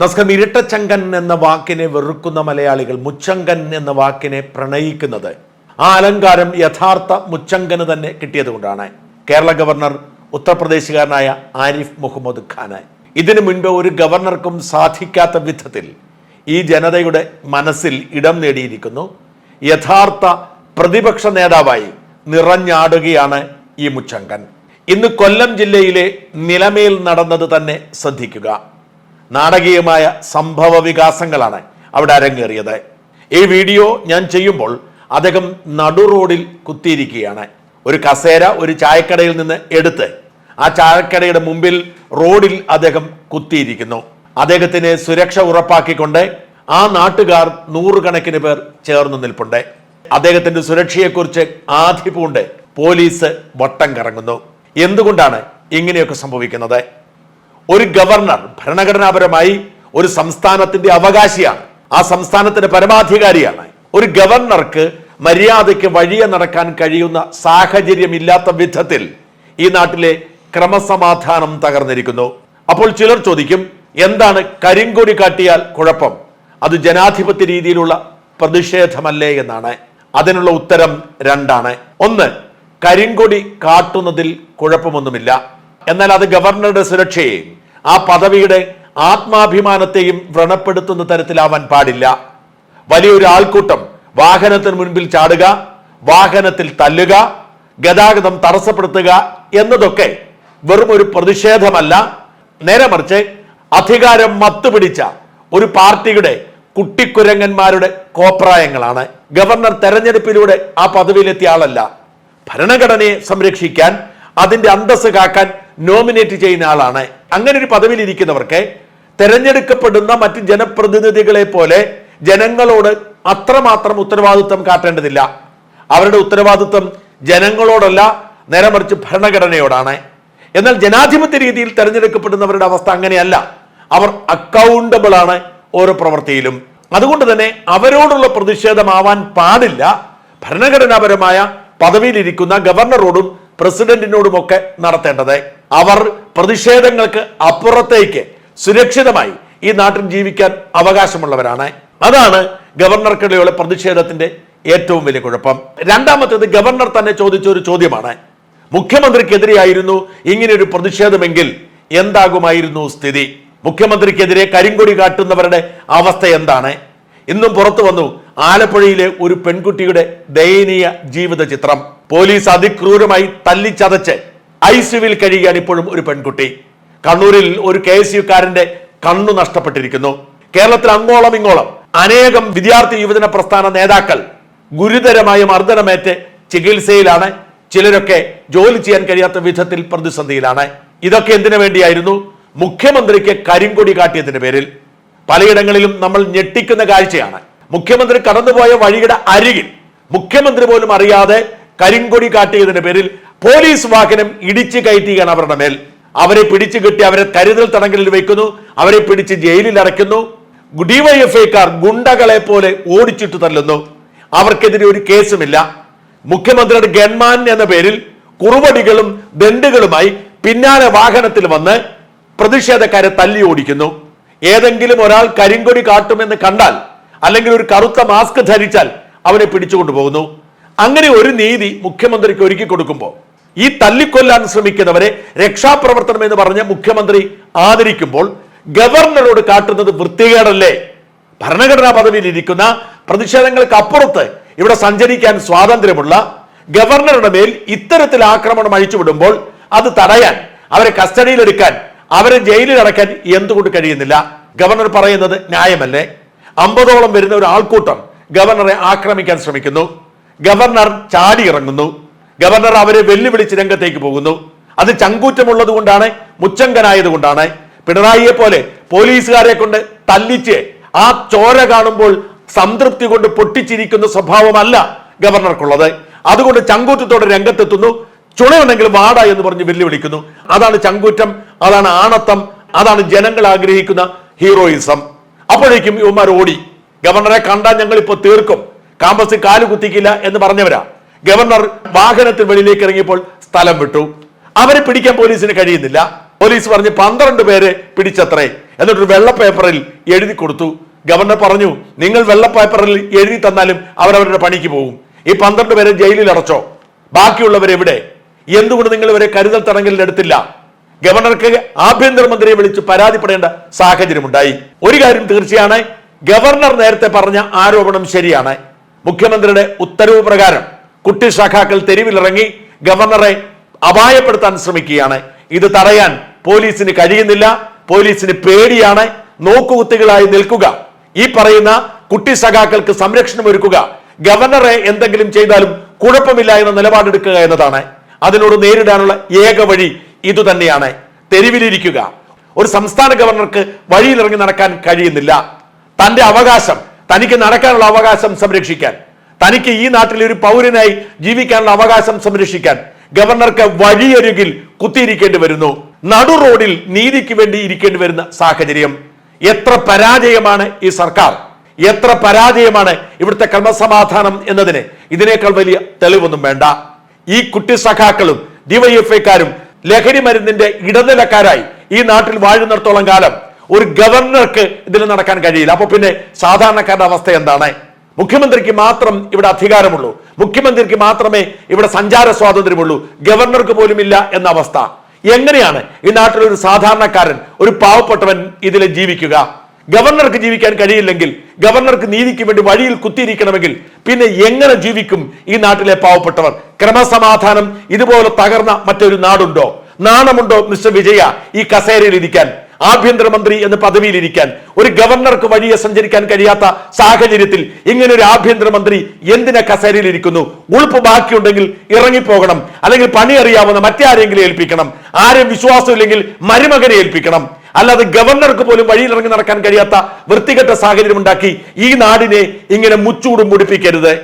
നമസ്കാരം ഇരട്ടച്ചങ്കൻ എന്ന വാക്കിനെ വെറുക്കുന്ന മലയാളികൾ മുച്ചങ്കൻ എന്ന വാക്കിനെ പ്രണയിക്കുന്നത്. ആ അലങ്കാരം യഥാർത്ഥ മുച്ചങ്കന് തന്നെ കിട്ടിയതുകൊണ്ടാണ് കേരള ഗവർണർ ഉത്തർപ്രദേശുകാരനായ ആരിഫ് മുഹമ്മദ് ഖാന് ഇതിനു മുൻപ് ഒരു ഗവർണർക്കും സാധിക്കാത്ത വിധത്തിൽ ഈ ജനതയുടെ മനസ്സിൽ ഇടം നേടിയിരിക്കുന്നു. യഥാർത്ഥ പ്രതിപക്ഷ നേതാവായി നിറഞ്ഞാടുകയാണ് ഈ മുച്ചങ്കൻ. ഇന്ന് കൊല്ലം ജില്ലയിലെ നിലമേൽ നടന്നത് തന്നെ ശ്രദ്ധിക്കുക. നാടകീയമായ സംഭവ വികാസങ്ങളാണ് അവിടെ അരങ്ങേറിയത്. ഈ വീഡിയോ ഞാൻ ചെയ്യുമ്പോൾ അദ്ദേഹം നടു റോഡിൽ കുത്തിയിരിക്കുകയാണ്. ഒരു കസേര ഒരു ചായക്കടയിൽ നിന്ന് എടുത്ത് ആ ചായക്കടയുടെ മുമ്പിൽ റോഡിൽ അദ്ദേഹം കുത്തിയിരിക്കുന്നു. അദ്ദേഹത്തിന് സുരക്ഷ ഉറപ്പാക്കിക്കൊണ്ട് ആ നാട്ടുകാർ നൂറുകണക്കിന് പേർ ചേർന്ന് നിൽപ്പുണ്ട്. അദ്ദേഹത്തിന്റെ സുരക്ഷയെക്കുറിച്ച് ആധിപൂണ്ട് പോലീസ് വട്ടം കറങ്ങുന്നു. എന്തുകൊണ്ടാണ് ഇങ്ങനെയൊക്കെ സംഭവിക്കുന്നത്? ഒരു ഗവർണർ ഭരണഘടനാപരമായി ഒരു സംസ്ഥാനത്തിന്റെ അവകാശിയാണ്. ആ സംസ്ഥാനത്തിന്റെ പരമാധികാരിയാണ്. ഒരു ഗവർണർക്ക് മര്യാദയ്ക്ക് വഴിയെ നടക്കാൻ കഴിയുന്ന സാഹചര്യം ഇല്ലാത്ത വിധത്തിൽ ഈ നാട്ടിലെ ക്രമസമാധാനം തകർന്നിരിക്കുന്നു. അപ്പോൾ ചിലർ ചോദിക്കും എന്താണ് കരിങ്കൊടി കാട്ടിയാൽ കുഴപ്പം? അത് ജനാധിപത്യ രീതിയിലുള്ള പ്രതിഷേധമല്ലേ എന്നാണ്. അതിനുള്ള ഉത്തരം രണ്ടാണ്. ഒന്ന് കരിങ്കൊടി കാട്ടുന്നതിൽ കുഴപ്പമൊന്നുമില്ല. എന്നാൽ അത് ഗവർണറുടെ സുരക്ഷയെയും ആ പദവിയുടെ ആത്മാഭിമാനത്തെയും വ്രണപ്പെടുത്തുന്ന തരത്തിലാവാൻ പാടില്ല. വലിയൊരു ആൾക്കൂട്ടം വാഹനത്തിന് മുൻപിൽ ചാടുക വാഹനത്തിൽ തല്ലുക ഗതാഗതം തടസ്സപ്പെടുത്തുക എന്നതൊക്കെ വെറും ഒരു പ്രതിഷേധമല്ല. നേരെ മറിച്ച് അധികാരം മത്തുപിടിച്ച ഒരു പാർട്ടിയുടെ കുട്ടിക്കുരങ്ങന്മാരുടെ കോപ്രായങ്ങളാണ്. ഗവർണർ തെരഞ്ഞെടുപ്പിലൂടെ ആ പദവിയിലെത്തിയ ആളല്ല. ഭരണഘടനയെ സംരക്ഷിക്കാൻ അതിന്റെ അന്തസ്സ് കാക്കാൻ നോമിനേറ്റ് ചെയ്യുന്ന ആളാണ്. അങ്ങനെ ഒരു പദവിയിൽ ഇരിക്കുന്നവർക്ക് തെരഞ്ഞെടുക്കപ്പെടുന്ന മറ്റ് ജനപ്രതിനിധികളെ പോലെ ജനങ്ങളോട് അത്രമാത്രം ഉത്തരവാദിത്വം കാട്ടേണ്ടതില്ല. അവരുടെ ഉത്തരവാദിത്വം ജനങ്ങളോടല്ല നേരെ മറിച്ച് ഭരണഘടനയോടാണ്. എന്നാൽ ജനാധിപത്യ രീതിയിൽ തെരഞ്ഞെടുക്കപ്പെടുന്നവരുടെ അവസ്ഥ അങ്ങനെയല്ല. അവർ അക്കൗണ്ടബിൾ ആണ് ഓരോ പ്രവൃത്തിയിലും. അതുകൊണ്ട് തന്നെ അവരോടുള്ള പ്രതിഷേധമാവാൻ പാടില്ല. ഭരണഘടനാപരമായ പദവിയിലിരിക്കുന്ന ഗവർണറോടും പ്രസിഡന്റിനോടുമൊക്കെ നടത്തേണ്ടത്. അവർ പ്രതിഷേധങ്ങൾക്ക് അപ്പുറത്തേക്ക് സുരക്ഷിതമായി ഈ നാട്ടിൽ ജീവിക്കാൻ അവകാശമുള്ളവരാണ്. അതാണ് ഗവർണർക്കിടയുള്ള പ്രതിഷേധത്തിന്റെ ഏറ്റവും വലിയ കുഴപ്പം. രണ്ടാമത്തേത് ഗവർണർ തന്നെ ചോദിച്ച ഒരു ചോദ്യമാണ്. മുഖ്യമന്ത്രിക്കെതിരെയായിരുന്നു ഇങ്ങനെ ഒരു പ്രതിഷേധമെങ്കിൽ എന്താകുമായിരുന്നു സ്ഥിതി? മുഖ്യമന്ത്രിക്കെതിരെ കരിങ്കൊടി കാട്ടുന്നവരുടെ അവസ്ഥ എന്താണ്? ഇന്നും പുറത്തു വന്നു ആലപ്പുഴയിലെ ഒരു പെൺകുട്ടിയുടെ ദയനീയ ജീവിത ചിത്രം പോലീസ് അതിക്രൂരമായി തല്ലിച്ചതച്ച് ഐസിയുവിൽ കഴിയുകയാണ് ഇപ്പോഴും ഒരു പെൺകുട്ടി. കണ്ണൂരിൽ ഒരു കെ എസ് യുക്കാരന്റെ കണ്ണു നഷ്ടപ്പെട്ടിരിക്കുന്നു. കേരളത്തിൽ അങ്ങോളം ഇങ്ങോളം അനേകം വിദ്യാർത്ഥി യുവജന പ്രസ്ഥാന നേതാക്കൾ ഗുരുതരമായ മർദ്ദനമേറ്റ് ചികിത്സയിലാണ്. ചിലരൊക്കെ ജോലി ചെയ്യാൻ കഴിയാത്ത വിധത്തിൽ പ്രതിസന്ധിയിലാണ്. ഇതൊക്കെ എന്തിനു വേണ്ടിയായിരുന്നു? മുഖ്യമന്ത്രിക്ക് കരിങ്കൊടി കാട്ടിയതിന്റെ പേരിൽ. പലയിടങ്ങളിലും നമ്മൾ ഞെട്ടിക്കുന്ന കാഴ്ചയാണ്. മുഖ്യമന്ത്രി കടന്നുപോയ വഴിയുടെ അരികിൽ മുഖ്യമന്ത്രി പോലും അറിയാതെ കരിങ്കൊടി കാട്ടിയതിന്റെ പേരിൽ പോലീസ് വാഹനം ഇടിച്ചു കയറ്റുകയാണ് അവരുടെ മേൽ. അവരെ പിടിച്ചു കെട്ടി അവരെ കരുതൽ തടങ്കലിൽ വെക്കുന്നു. അവരെ പിടിച്ച് ജയിലിൽ അടയ്ക്കുന്നു. ഡിവൈഎഫ്ഐക്കാർ ഗുണ്ടകളെ പോലെ ഓടിച്ചിട്ട് തല്ലുന്നു. അവർക്കെതിരെ ഒരു കേസുമില്ല. മുഖ്യമന്ത്രിയുടെ ഗൺമാൻ എന്ന പേരിൽ കുറുവടികളും ദണ്ടുകളുമായി പിന്നാലെ വാഹനത്തിൽ വന്ന് പ്രതിഷേധക്കാരെ തല്ലി ഓടിക്കുന്നു. ഏതെങ്കിലും ഒരാൾ കരിങ്കൊടി കാട്ടുമെന്ന് കണ്ടാൽ അല്ലെങ്കിൽ ഒരു കറുത്ത മാസ്ക് ധരിച്ചാൽ അവനെ പിടിച്ചുകൊണ്ടുപോകുന്നു. അങ്ങനെ ഒരു നീതി മുഖ്യമന്ത്രിക്ക് ഒരുക്കി കൊടുക്കുമ്പോൾ ഈ തല്ലിക്കൊല്ലാൻ ശ്രമിക്കുന്നവരെ രക്ഷാപ്രവർത്തനം എന്ന് പറഞ്ഞ് മുഖ്യമന്ത്രി ആദരിക്കുമ്പോൾ ഗവർണറോട് കാട്ടുന്നത് വൃത്തികേടല്ലേ? ഭരണഘടനാ പദവിയിൽ ഇരിക്കുന്ന പ്രതിഷേധങ്ങൾക്ക് അപ്പുറത്ത് ഇവിടെ സഞ്ചരിക്കാൻ സ്വാതന്ത്ര്യമുള്ള ഗവർണറുടെ മേൽ ഇത്തരത്തിൽ ആക്രമണം അഴിച്ചുവിടുമ്പോൾ അത് തടയാൻ അവരെ കസ്റ്റഡിയിലെടുക്കാൻ അവരെ ജയിലിൽ അടക്കാൻ എന്തുകൊണ്ട് കഴിയുന്നില്ല? ഗവർണർ പറയുന്നത് ന്യായമല്ലേ? അമ്പതോളം വരുന്ന ഒരു ആൾക്കൂട്ടം ഗവർണറെ ആക്രമിക്കാൻ ശ്രമിക്കുന്നു. ഗവർണർ ചാടി ഇറങ്ങുന്നു ഗവർണർ അവരെ വെല്ലുവിളിച്ച് രംഗത്തേക്ക് പോകുന്നു. അത് ചങ്കൂറ്റമുള്ളത് കൊണ്ടാണ് മുച്ചങ്കനായത് കൊണ്ടാണ്. പിണറായിയെ പോലെ പോലീസുകാരെ കൊണ്ട് തല്ലിച്ച് ആ ചോര കാണുമ്പോൾ സംതൃപ്തി കൊണ്ട് പൊട്ടിച്ചിരിക്കുന്ന സ്വഭാവമല്ല ഗവർണർക്കുള്ളത്. അതുകൊണ്ട് ചങ്കൂറ്റത്തോടെ രംഗത്തെത്തുന്നു. ചുണയുണ്ടെങ്കിൽ വാട എന്ന് പറഞ്ഞ് വെല്ലുവിളിക്കുന്നു. അതാണ് ചങ്കൂറ്റം അതാണ് ആണത്തം അതാണ് ജനങ്ങൾ ആഗ്രഹിക്കുന്ന ഹീറോയിസം. അപ്പോഴേക്കും ഇവന്മാർ ഓടി. ഗവർണറെ കണ്ടാൽ ഞങ്ങൾ ഇപ്പൊ തീർക്കും. കാമ്പസിൽ കാലു കുത്തിക്കില്ല എന്ന് പറഞ്ഞവരാ. ഗവർണർ വാഹനത്തിൽ വെളിയിലേക്ക് ഇറങ്ങിയപ്പോൾ സ്ഥലം വിട്ടു. അവരെ പിടിക്കാൻ പോലീസിന് കഴിയുന്നില്ല. പോലീസ് പറഞ്ഞ് പന്ത്രണ്ട് പേരെ പിടിച്ചത്രേ. എന്നിട്ടൊരു വെള്ള പേപ്പറിൽ എഴുതി കൊടുത്തു. ഗവർണർ പറഞ്ഞു നിങ്ങൾ വെള്ള പേപ്പറിൽ എഴുതി തന്നാലും അവരവരുടെ പണിക്ക് പോകും ഈ പന്ത്രണ്ട് പേരെ ജയിലിൽ അടച്ചോ. ബാക്കിയുള്ളവരെവിടെ എന്തുകൊണ്ട് നിങ്ങൾ ഇവരെ കരുതൽ തടങ്കലിൽ എടുത്തില്ല? ഗവർണർക്ക് ആഭ്യന്തരമന്ത്രിയെ വിളിച്ച് പരാതിപ്പെടേണ്ട സാഹചര്യമുണ്ടായി. ഒരു കാര്യം തീർച്ചയാണ് ഗവർണർ നേരത്തെ പറഞ്ഞ ആരോപണം ശരിയാണ്. മുഖ്യമന്ത്രിയുടെ ഉത്തരവ് പ്രകാരം കുട്ടി ശാഖാക്കൾ തെരുവിലിറങ്ങി ഗവർണറെ അപായപ്പെടുത്താൻ ശ്രമിക്കുകയാണ്. ഇത് തടയാൻ പോലീസിന് കഴിയുന്നില്ല. പോലീസിന് പേടിയാണ്. നോക്കുകുത്തികളായി നിൽക്കുക. ഈ പറയുന്ന കുട്ടി സഖാക്കൾക്ക് സംരക്ഷണം ഒരുക്കുക. ഗവർണറെ എന്തെങ്കിലും ചെയ്താലും കുഴപ്പമില്ല എന്ന നിലപാടെടുക്കുക എന്നതാണ്. അതിനോട് നേരിടാനുള്ള ഏക വഴി ഇതുതന്നെയാണ്. തെരുവിലിരിക്കുക. ഒരു സംസ്ഥാന ഗവർണർക്ക് വഴിയിലിറങ്ങി നടക്കാൻ കഴിയുന്നില്ല. തന്റെ അവകാശം തനിക്ക് നടക്കാനുള്ള അവകാശം സംരക്ഷിക്കാൻ. തനിക്ക് ഈ നാട്ടിൽ ഒരു പൗരനായി ജീവിക്കാനുള്ള അവകാശം സംരക്ഷിക്കാൻ ഗവർണർക്ക് വഴിയൊരുകിൽ കുത്തിയിരിക്കേണ്ടി വരുന്നു. നടു റോഡിൽ നീതിക്ക് വേണ്ടി ഇരിക്കേണ്ടി വരുന്ന സാഹചര്യം. എത്ര പരാജയമാണ് ഈ സർക്കാർ? എത്ര പരാജയമാണ് ഇവിടുത്തെ ക്രമസമാധാനം എന്നതിന്? ഇതിനേക്കാൾ വലിയ തെളിവൊന്നും വേണ്ട. ഈ കുട്ടി സഖാക്കളും ഡിവൈഎഫ്ഐക്കാരും ലഹരി മരുന്നിന്റെ ഇടനിലക്കാരായി ഈ നാട്ടിൽ വാഴുന്നിടത്തോളം കാലം ഒരു ഗവർണർക്ക് ഇതിൽ നടക്കാൻ കഴിയില്ല. അപ്പൊ പിന്നെ സാധാരണക്കാരുടെ അവസ്ഥ എന്താണ്? മുഖ്യമന്ത്രിക്ക് മാത്രം ഇവിടെ അധികാരമുള്ളൂ. മുഖ്യമന്ത്രിക്ക് മാത്രമേ ഇവിടെ സഞ്ചാര സ്വാതന്ത്ര്യമുള്ളൂ. ഗവർണർക്ക് പോലും ഇല്ല എന്ന അവസ്ഥ. എങ്ങനെയാണ് ഈ നാട്ടിൽ ഒരു സാധാരണക്കാരൻ ഒരു പാവപ്പെട്ടവൻ ഇതിൽ ജീവിക്കുക? ഗവർണർക്ക് ജീവിക്കാൻ കഴിയില്ലെങ്കിൽ ഗവർണർക്ക് നീതിക്ക് വേണ്ടി വഴിയിൽ കുത്തിയിരിക്കണമെങ്കിൽ പിന്നെ എങ്ങനെ ജീവിക്കും ഈ നാട്ടിലെ പാവപ്പെട്ടവർ? ക്രമസമാധാനം ഇതുപോലെ തകർന്ന മറ്റൊരു നാടുണ്ടോ? നാണമുണ്ടോ മിസ്റ്റർ വിജയ ഈ കസേരയിൽ ഇരിക്കാൻ? ആഭ്യന്തരമന്ത്രി എന്ന പദവിയിലിരിക്കാൻ ഒരു ഗവർണർക്ക് വഴിയെ സഞ്ചരിക്കാൻ കഴിയാത്ത സാഹചര്യത്തിൽ ഇങ്ങനെ ഒരു ആഭ്യന്തരമന്ത്രി എന്തിനാ കസേരയിലിരിക്കുന്നു? ഉൾപ്പ് ബാക്കിയുണ്ടെങ്കിൽ ഇറങ്ങിപ്പോകണം അല്ലെങ്കിൽ പണി അറിയാവുന്ന മറ്റാരെങ്കിലും ഏൽപ്പിക്കണം ആരും വിശ്വാസമില്ലെങ്കിൽ മരുമകനെ ഏൽപ്പിക്കണം. അല്ലാതെ ഗവർണർക്ക് പോലും വഴിയിൽ ഇറങ്ങി നടക്കാൻ കഴിയാത്ത വൃത്തികെട്ട സാഹചര്യം ഉണ്ടാക്കി ഈ നാടിനെ ഇങ്ങനെ മുച്ചൂടും മുടിപ്പിക്കരുത്.